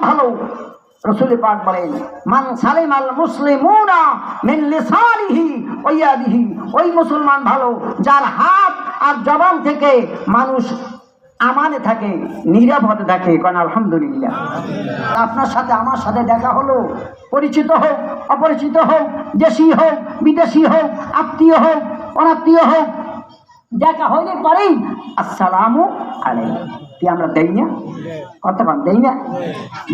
ভালো। বলেন, মান আল ওই মুসলমান ভালো, যার হাত আর জবান থেকে মানুষ আমানে থাকে নিরাপদে থাকে। কারণ আলহামদুলিল্লাহ। আপনার সাথে আমার সাথে দেখা হলো, পরিচিত হোক, অপরিচিত হোক, দেশি হোক, বিদেশি হোক, আত্মীয় হোক, অনাত্মীয় হোক দেখা হইলে পরেই আসসালামু কি আমরা দেই না? কতক্ষণ দেই না?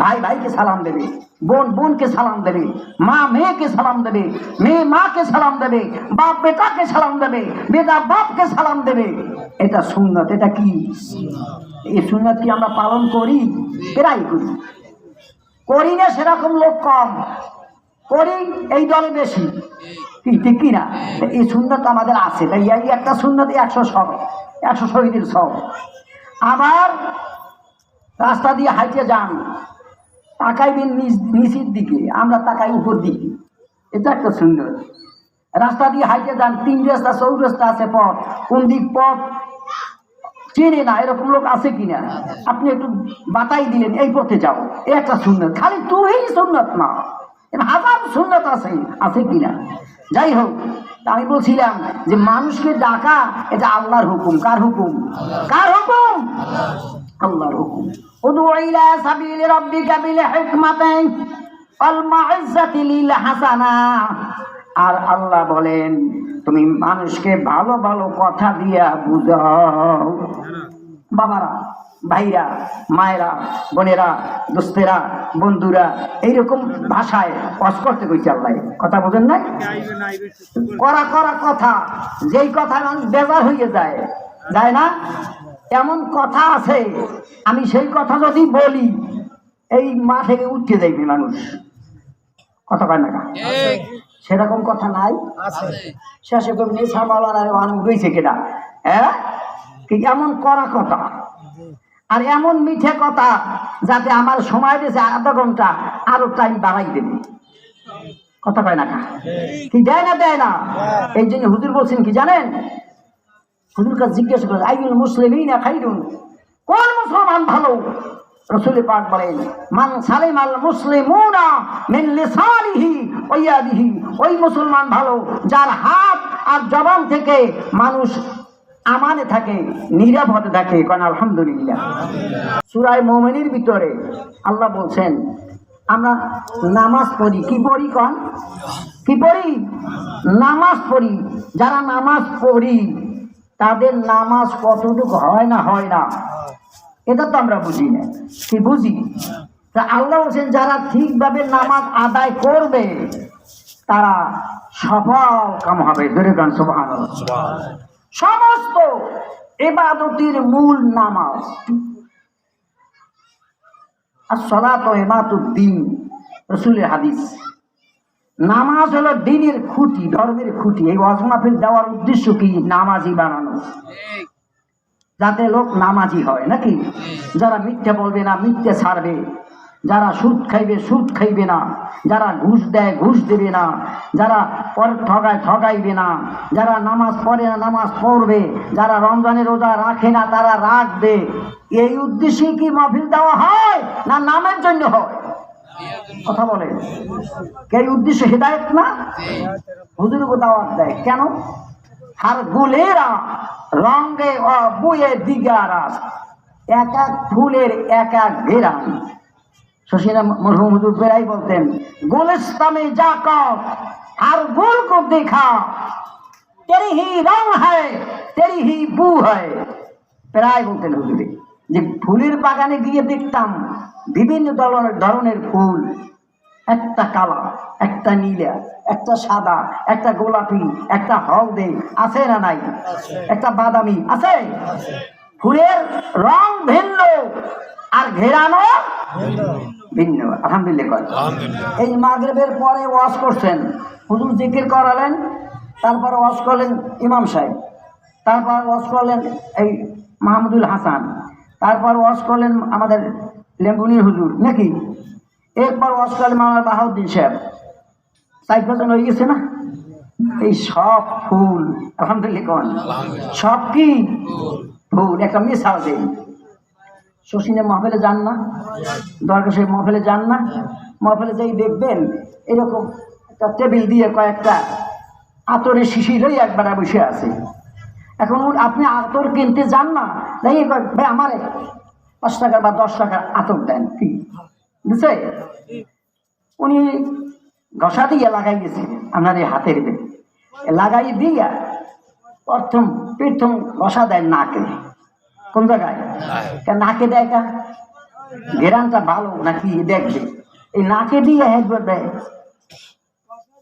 ভাই ভাইকে সালাম দেবে, বোন বোনকে সালাম দেবে, মা মেয়েকে সালাম দেবে, মেয়ে মাকে সালাম দেবে, বাপ বেটাকে সালাম দেবে, বেটা বাপকে সালাম দেবে। এটা সুন্নত, এটা কি? এই সুন্নত কি আমরা পালন করি? প্রায় করি। করি না সেরকম লোক কম। করি এই দলে বেশি। ঠিক কি না এই সুন্দরটা আমাদের আছে। তাই এই একটা সুন্দর একশো সব, একশো শহীদের সব। আবার রাস্তা দিয়ে হাইটে যান, তাকাইবেন নিচ নিচের দিকে, আমরা তাকাই উপর দিকে। এটা একটা সুন্দর রাস্তা দিয়ে হাইটে যান, তিন রাস্তা চৌ রাস্তা আছে পথ। কোন দিক পথ? চেনে না, এরকম লোক আছে কিনা? আপনি একটু বাতাই দিলেন, এই পথে যাও। একটা সুন্নত। খালি তুই সুন্নত না। হাজার সুন্নত আছে আছে কিনা? যাই হোক আমি বলছিলাম যে মানুষকে ডাকা, এটা আল্লাহর হুকুম। কার হুকুম? কার হুকুম? আল্লাহর হুকুম। উদু ইলা সাবিলি রাব্বিকা বিল হিকমাতি ওয়াল মাইজ্জাতি লিল হাসানা আর আল্লাহ বলেন, তুমি মানুষকে ভালো ভালো কথা দিয়া বুঝাও। বাবারা ভাইরা মায়েরা বোনেরা দোস্তেরা বন্ধুরা এইরকম ভাষায় কস করতে কইছে আল্লাহ। কথা বোঝেন নাই? করা করা কথা। যেই কথা মানুষ বেজার হয়ে যায় যায় না? এমন কথা আছে আমি সেই কথা যদি বলি এই মা থেকে উঠতে যাইবে মানুষ। কথা কয় না সেরকম কথা নাই? শেষে কবি নেই সামালার মানুষ রয়েছে কেটা হ্যাঁ এমন করা কথা? আর এমন মিঠে কথা যাতে আমার সময় দিয়েছে আধা ঘণ্টা, আরও টাইম বাড়াই দেবে। কথা কয় না কা? দেয় না দেয় না? এই জন্য হুজুর বলছেন কি জানেন? হুজুর কাছে জিজ্ঞাসা করে আইনুল মুসলিমই না খাইরুন? কোন মুসলমান ভালো? রসুল পাক বলেন, মান সালিম আল মুসলিমুনা মিন লিসানিহি ওয়া ইয়াদিহি ওই মুসলমান ভালো যার হাত আর জবান থেকে মানুষ আমানে থাকে, নিরাপদে থাকে। কারণ আলহামদুলিল্লাহ। সুরায় মোমেনির ভিতরে আল্লাহ বলছেন, আমরা নামাজ পড়ি। কি পড়ি কন? কি পড়ি? নামাজ পড়ি। যারা নামাজ পড়ি, তাদের নামাজ কতটুকু হয় না হয় না, এটা তো আমরা বুঝি না। কি বুঝি? তা আল্লাহ বলছেন, যারা ঠিকভাবে নামাজ আদায় করবে, তারা সফল কাম হবে। ধরে গান সবহান সমস্ত এবাদতির মূল নামাজ। আর সলাত এমাতুদ্দিন রসুলের হাদিস। নামাজ হলো দিনের খুঁটি, ধর্মের খুঁটি। এই অজমাফিল দেওয়ার উদ্দেশ্য কি? নামাজি বানানো। যাতে লোক নামাজি হয়, নাকি? যারা মিথ্যে বলবে না, মিথ্যে ছাড়বে। যারা সুদ খাইবে সুদ খাইবে না। যারা ঘুষ দেয়, ঘুষ দেবে না। যারা ঠগায়, ঠগাইবে না। যারা নামাজ পড়ে না, নামাজ পড়বে। যারা রমজানের রোজা রাখে না, তারা রাখবে। এই উদ্দেশ্যে কি মাহফিল দেওয়া হয় না নামের জন্য হয়? কথা বলে। এই উদ্দেশ্য হেদায়ত না? হুজুরকে দাওয়াত দেয়। কেন? আর গুলেরা রঙে বুয়ে দিগারাস। এক এক ফুলের এক এক ঘেরান। শশীরা মরহুম হুজুর পেরাই বলতেন গুলিস্তানে যা কর আর গুল কো দেখা। তেরি হি রং হয় তেরি হি বু হয়। প্রায় বলতেন হুজুরে যে ফুলের বাগানে গিয়ে দেখতাম বিভিন্ন ধরনের ধরনের ফুল। একটা কালা একটা নীলা একটা সাদা একটা গোলাপি একটা হলদে আছে না নাই? একটা বাদামি আছে? ফুলের রং ভিন্ন আর ঘেরানো ভিন্ন আলহামদুলিল্লাহ। এই মাগরেবের পরে ওয়াশ করছেন হুজুর জিকির করালেন তারপর ওয়াশ করলেন ইমাম সাহেব তারপর ওয়াশ করলেন এই মাহমুদুল হাসান তারপর ওয়াশ করলেন আমাদের লেম্বুনি হুজুর নাকি? এরপর ওয়াশ করলেন আমার বাহাউদ্দিন সাহেব। সাইড পার্সেন্ট হয়ে গেছে না? এই সব ফুল আলহামদুলিল্লাহ সব কি? ফুল একটা মিশাল দেই শশীনে মহফেলে যান না। দরকার সেই মহফেলে যান না। মহফেলে যেই দেখবেন, এরকম একটা টেবিল দিয়ে কয়েকটা আতরের শিশি লই একবার বসে আছে। এখন আপনি আতর কিনতে যান না তাই ভাই, আমার পাঁচ টাকা বা দশ টাকার আতর দেন, কি? বুঝছে? উনি ঘষা দিয়ে লাগাই গেছে আপনার এই হাতের লাগাই দিয়া প্রথম প্রথম ঘষা দেয় নাকে। কোন জায়গায়? কেন নাকে দেয় কা ঘেরানটা ভালো নাকি দেখবে? এই নাকে দিয়ে একবার দেয়।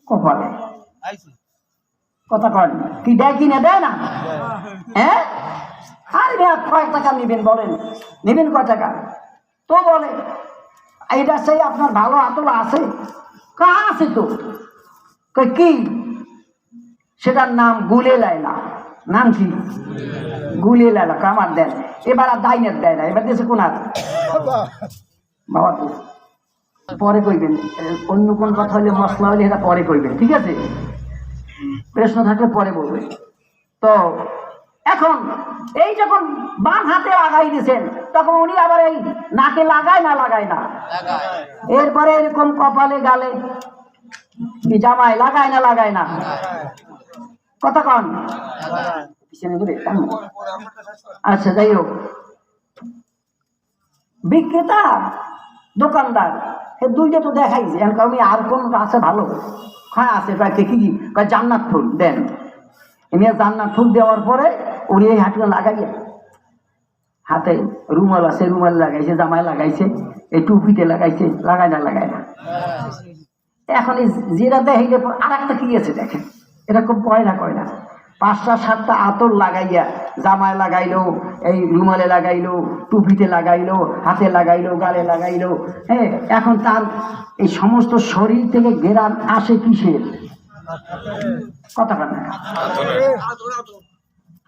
কপালে। কথা কন। কি দেয় কি না দেয় না? হ্যাঁ? আরে কয় টাকা নেবেন বলেন? নেবেন কয় টাকা? তো বলে এইটা সেই আপনার ভালো আতল আছে? কা আছে তো? কি সেটার নাম গুলে লাইলা নাম কি গুলে লাইলা কামার দেন। এবার আর দাইনের দেয় না এবার দেশে কোন বাবা। পরে কইবেন অন্য কোন কথা হলে মশলা হলে এটা পরে কইবেন ঠিক আছে? প্রশ্ন থাকলে পরে বলবে তো এখন এই যখন বাম হাতে লাগাই দিয়েছেন তখন উনি আবার এই নাকে লাগায় না লাগায় না? এরপরে এরকম কপালে গালে কি জামায় লাগায় না লাগায় না? কথা পিছনে ঘুরে, আচ্ছা যাই হোক। বিক্রেতা দোকানদার এ দুইটা তো দেখাইছে। এখন আমি আর কোন আছে ভালো? হ্যাঁ আছে কয় কি? জান্নাত ফুল দেন। এমনি জান্নাত ফুল দেওয়ার পরে উনি এই হাঁটুটা লাগাইয়া হাতে রুমাল আছে রুমাল লাগাইছে জামায় লাগাইছে এই টুপিতে লাগাইছে লাগায় না লাগায় না। এখন এই যেটা দেখাইলে আর একটা কি আছে দেখেন? এরকম পয়লা কয় না। পাঁচটা সাতটা আতর লাগাইয়া জামায় লাগাইলো এই রুমালে লাগাইলো টুপিতে লাগাইলো হাতে লাগাইলো গালে লাগাইলো। হ্যাঁ এখন তার এই সমস্ত শরীর থেকে গেরান আসে কিসের? কথা না।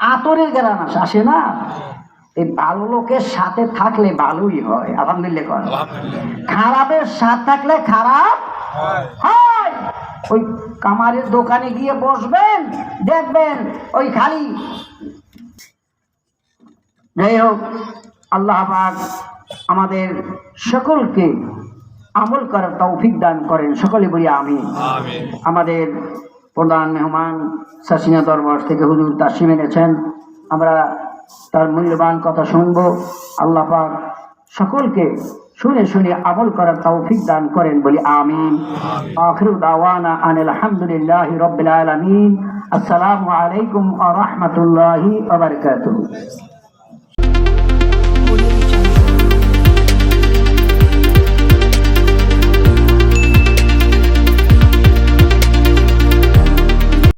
আতরের গেরান আসে আসে না? এই ভালো লোকের সাথে থাকলে ভালোই হয় আলহামদুলিল্লাহ কর। খারাপের সাথ থাকলে খারাপ হয়। ওই কামারের দোকানে গিয়ে বসবেন দেখবেন ওই খালি। যাই হোক আল্লাহ পাক আমাদের সকলকে আমল করার তৌফিক দান করেন। সকলে বলি আমি আমাদের প্রধান মেহমান সাসিনা দরবার থেকে হুজুর তাসিম এনেছেন। আমরা তার মূল্যবান কথা শুনব। আল্লাহ পাক সকলকে শুনে শুনে আমল করার তৌফিক দান করেন বলি আমিন। আখিরু দাওয়ানা আনিল হামদুলিল্লাহ রব্বিল আলামিন। আসসালামু আলাইকুম ওয়া রাহমাতুল্লাহি ওয়া বারাকাতুহু।